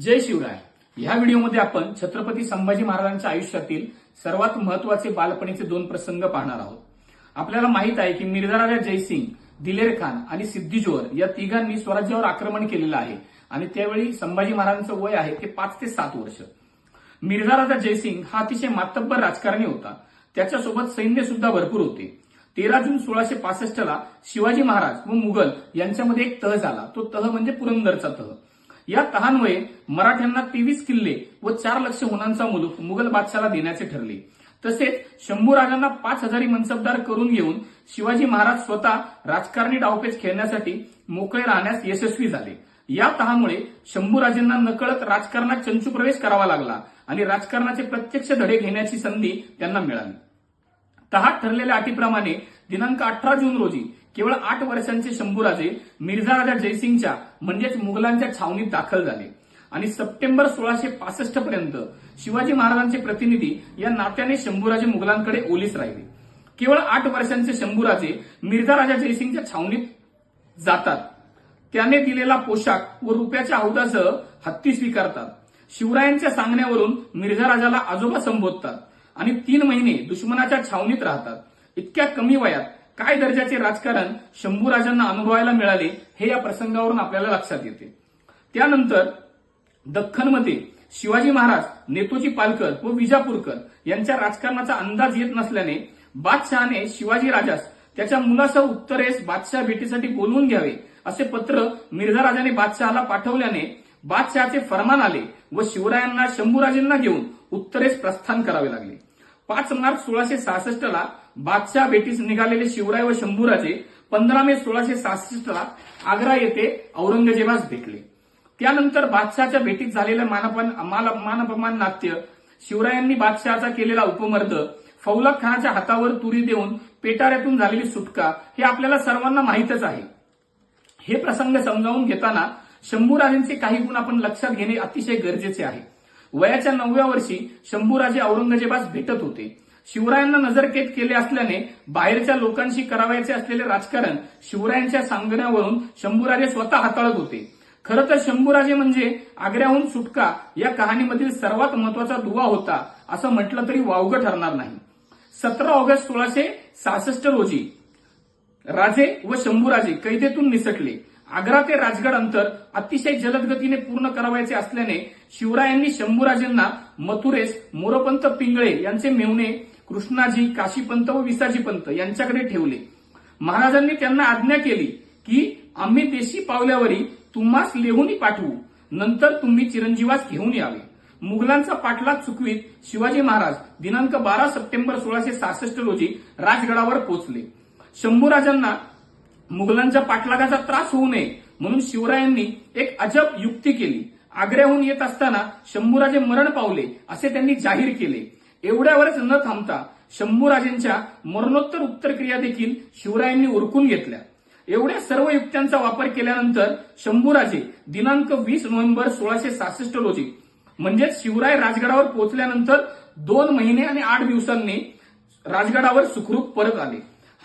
जय शिवराय. ह्या व्हिडिओमध्ये आपण छत्रपती संभाजी महाराजांच्या आयुष्यातील सर्वात महत्त्वाचे बालपणीचे दोन प्रसंग पाहणार आहोत. आपल्याला माहीत आहे की मिर्झा राजा जयसिंग दिलेर खान आणि सिद्धी जोहर या तिघांनी स्वराज्यावर आक्रमण केलेलं आहे आणि त्यावेळी संभाजी महाराजांचं वय आहे ते पाच ते सात वर्ष. मिर्झा राजा जयसिंग हा अतिशय मातब्बर राजकारणी होता. त्याच्यासोबत सैन्य सुद्धा भरपूर होते. तेरा जून सोळाशे पासष्टला शिवाजी महाराज व मुघल यांच्यामध्ये एक तह झाला. तो तह म्हणजे पुरंदरचा तह. या तहांमुळे मराठ्यांना तेवीस किल्ले व चार लक्ष हुनांचा मुलूक मुघल बादशाला देण्याचे ठरले. तसेच शंभूराजांना पाच हजारी मनसबदार करून घेऊन शिवाजी महाराज स्वतः राजकारणी डावपेच खेळण्यासाठी मोकळे राहण्यास यशस्वी झाले. या तहामुळे शंभूराजेंना नकळत राजकारणात चंचू प्रवेश करावा लागला आणि राजकारणाचे प्रत्यक्ष धडे घेण्याची संधी त्यांना मिळाली. तहात ठरलेल्या अटीप्रमाणे दिनांक अठरा जून रोजी केवळ आठ वर्षांचे शंभूराजे मिर्झा राजा जयसिंगच्या म्हणजेच मुघलांच्या छावणीत दाखल झाले. आणि सप्टेंबर सोळाशे पासष्ट पर्यंत शिवाजी महाराजांचे प्रतिनिधी या नात्याने शंभूराजे मुघलांकडे ओलीस राहिले. केवळ आठ वर्षांचे शंभूराजे मिर्झा राजा जयसिंगच्या छावणीत जातात. त्याने दिलेला पोशाख व रुपयाच्या हौदासह हत्ती स्वीकारतात. शिवरायांच्या सांगण्यावरून मिर्झा राजाला आजोबा संबोधतात आणि तीन महिने दुश्मनाच्या छावणीत राहतात. इतक्या कमी वयात काय दर्जाचे राजकारण शंभूराजांना अनुभवायला मिळाले हे या प्रसंगावरून आपल्याला लक्षात येते. त्यानंतर दख्खनमध्ये शिवाजी महाराज नेतोजी पालकर व विजापूरकर यांच्या राजकारणाचा अंदाज येत नसल्याने बादशहाने शिवाजी राजास त्याच्या मुलासह उत्तरेस बादशाह भेटीसाठी बोलवून घ्यावे असे पत्र मिर्झा राजाने बादशहाला पाठवल्याने बादशहाचे फरमान आले व शिवरायांना शंभूराजेंना घेऊन उत्तरेस प्रस्थान करावे लागले. पाच मार्च सोळाशे सहासष्टला बादशाह भेटीस निघालेले शिवराय व शंभूराजे पंधरा मे सोळाशे सहासष्टला आग्रा येथे औरंगजेबास भेटले. त्यानंतर बादशहाच्या भेटीत झालेलं मानपन माल- मानपमान नाट्य शिवरायांनी बादशहाचा केलेला उपमर्द फौलाद खानाच्या हातावर तुरी देऊन पेटाऱ्यातून झालेली सुटका हे आपल्याला सर्वांना माहीतच आहे. हे प्रसंग समजावून घेताना शंभूराजेंचे काही गुण आपण लक्षात घेणे अतिशय गरजेचे आहे. वयाच्या नवव्या वर्षी शंभूराजे औरंगजेबास भेटत होते. शिवरायांना नजरकेद केले असल्याने बाहेरच्या लोकांशी करावयाचे असलेले राजकारण शिवरायांच्या सांगण्यावरून शंभूराजे स्वतः हाताळत होते. खरं तर शंभूराजे म्हणजे आग्र्याहून सुटका या कहाणीमधील सर्वात महत्त्वाचा दुवा होता असं म्हटलं तरी वावगं ठरणार नाही. सतरा ऑगस्ट सोळाशे सहासष्ट रोजी राजे व शंभूराजे कैदेतून निसटले. आग्रा ते राजगड अंतर अतिशय जलद गतीने पूर्ण करावायचे असल्याने शिवरायांनी शंभूराजेंना मथुरेस मोरपंत पिंगळे यांचे मेवणे कृष्णाजी काशीपंत व विसाजीपंत यांच्याकडे ठेवले. महाराजांनी त्यांना आज्ञा केली की आम्ही देशी पावल्यावरी तुम्हास लिहूनही पाठवू. नंतर तुम्ही चिरंजीवास घेऊन यावे. मुघलांचा पाठलाग चुकवीत शिवाजी महाराज दिनांक बारा सप्टेंबर सोळाशे सहासष्ट रोजी राजगडावर पोहोचले शंभूराजांना मुघलांच्या पाठलागाचा त्रास होऊ नये म्हणून शिवरायांनी एक अजब युक्ती केली. आग्र्याहून येत असताना शंभूराजे मरण पावले असे त्यांनी जाहीर केले. एवढ्यावरच न थांबता शंभूराजेंच्या मरणोत्तर उत्तरक्रिया देखील शिवरायांनी ओरखून घेतल्या. एवढ्या सर्व युक्त्यांचा वापर केल्यानंतर शंभूराजे दिनांक वीस नोव्हेंबर सोळाशे सहासष्ट रोजी म्हणजेच शिवराय राजगडावर पोहोचल्यानंतर दोन महिने आणि आठ दिवसांनी राजगडावर सुखरूप परत आले.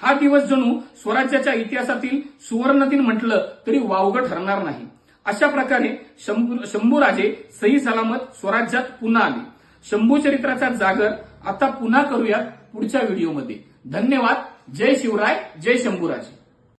हा दिवस जणू स्वराज्याच्या इतिहासातील सुवर्ण दिन म्हटलं तरी वावगं ठरणार नाही. अशा प्रकारे शंभू शंभूराजे सही सलामत स्वराज्यात पुन्हा आले. शंभू चरित्राचा जागर आता पुन्हा करूयात पुढच्या व्हिडिओमध्ये. धन्यवाद. जय शिवराय. जय शंभूराजे.